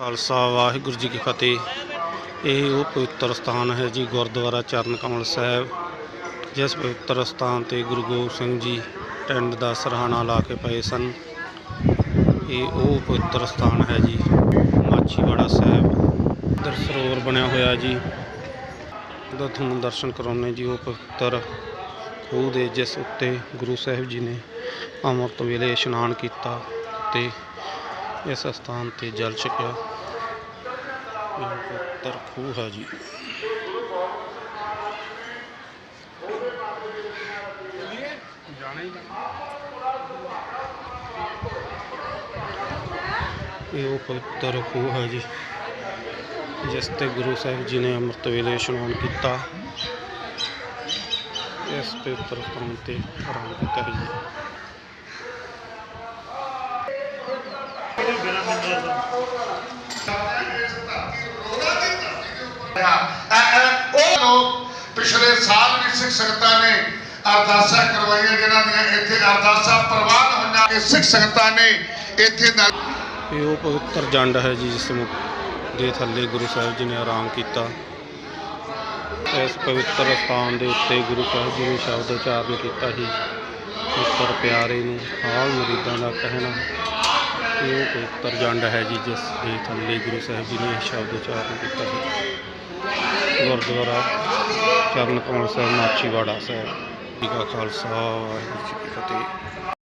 ਖਾਲਸਾ, ਵਾਹਿਗੁਰੂ ਜੀ ਕੀ ਫਤਿਹ। ਇਹ ਉਹ ਪਵਿੱਤਰ ਸਥਾਨ ਹੈ ਜੀ, ਗੁਰਦੁਆਰਾ ਚਰਨ ਕਮਲ ਸਾਹਿਬ, ਜਿਸ ਪਵਿੱਤਰ ਸਥਾਨ ਤੇ ਗੁਰੂ ਗੋਬਿੰਦ ਸਿੰਘ ਜੀ ਟੈਂਟ ਦਾ ਸਰਹਾਣਾ ਲਾ ਕੇ ਪਏ ਸਨ। ਇਹ ਉਹ ਪਵਿੱਤਰ ਸਥਾਨ ਹੈ ਜੀ, ਮਾਛੀਵਾੜਾ ਸਾਹਿਬ ਇੱਧਰ ਸਰੋਵਰ ਬਣਿਆ ਹੋਇਆ ਜੀ। ਉਹਦਾ ਤੁਹਾਨੂੰ ਦਰਸ਼ਨ ਕਰਾਉਣੇ ਜੀ, ਉਹ ਪਵਿੱਤਰ ਖੂਹ ਦੇ ਜਿਸ ਉੱਤੇ ਗੁਰੂ ਸਾਹਿਬ ਜੀ ਨੇ ਅੰਮ੍ਰਿਤ ਵੇਲੇ ਇਸ਼ਨਾਨ ਕੀਤਾ ਤੇ ਇਸ ਸਥਾਨ ਤੇ ਜਲ ਛਕਿਆ। ਇਹ ਪਵਿੱਤਰ ਖੂਹ ਹੈ ਜੀ। ਇਹ ਉਹ ਪਵਿੱਤਰ ਖੂਹ ਹੈ ਜੀ, ਜਿਸ ਤੇ ਗੁਰੂ ਸਾਹਿਬ ਜੀ ਨੇ ਅੰਮ੍ਰਿਤ ਵੇਲੇ ਇਸ਼ਨਾਨ ਕੀਤਾ। ਇਸ ਪਵਿੱਤਰ ਸਥਾਨ ਤੇ ਆਰਾਮ ਕੀਤਾ ਜੀ। ਉਹ ਲੋਕ ਪਿਛਲੇ ਸਾਲ ਵੀ ਸਿੱਖ ਸੰਗਤਾਂ ਨੇ ਅਰਦਾਸਾਂ ਕਰਵਾਈਆਂ, ਜਿਨ੍ਹਾਂ ਦੀਆਂ ਇੱਥੇ ਅਰਦਾਸਾਂ ਪ੍ਰਵਾਨ ਹੋਈਆਂ ਕਿ ਸਿੱਖ ਸੰਗਤਾਂ ਨੇ ਇੱਥੇ ਨਾਲ ਇਹ ਉਹ ਪਵਿੱਤਰ ਜੰਡ ਹੈ ਜੀ, ਜਿਸ ਦੇ ਥੱਲੇ ਗੁਰੂ ਸਾਹਿਬ ਜੀ ਨੇ ਆਰਾਮ ਕੀਤਾ। ਇਸ ਪਵਿੱਤਰ ਸਥਾਨ ਦੇ ਉੱਤੇ ਗੁਰੂ ਸਾਹਿਬ ਜੀ ਨੇ ਸ਼ਬਦ ਉਚਾਰਨ ਕੀਤਾ ਸੀ। ਪੁੱਤਰ ਪਿਆਰੇ ਨੂੰ ਹਾਲ ਮੁਰੀਦਾਂ ਦਾ ਕਹਿਣਾ। ਇਹ ਪਵਿੱਤਰ ਜੰਡ ਹੈ ਜੀ, ਜਿਸ ਦੇ ਥੱਲੇ ਗੁਰੂ ਸਾਹਿਬ ਜੀ ਨੇ ਸ਼ਬਦ ਉਚਾਰਨ ਕੀਤਾ ਸੀ। ਗੁਰਦੁਆਰਾ ਚਰਨ ਕਮਲ ਸਾਹਿਬ ਮਾਛੀਵਾੜਾ ਸਾਹਿਬ। ਜੀ ਕਾ ਖਾਲਸਾ ਵਾਹਿਗੁਰੂ ਜੀ ਕੀ ਫਤਿਹ।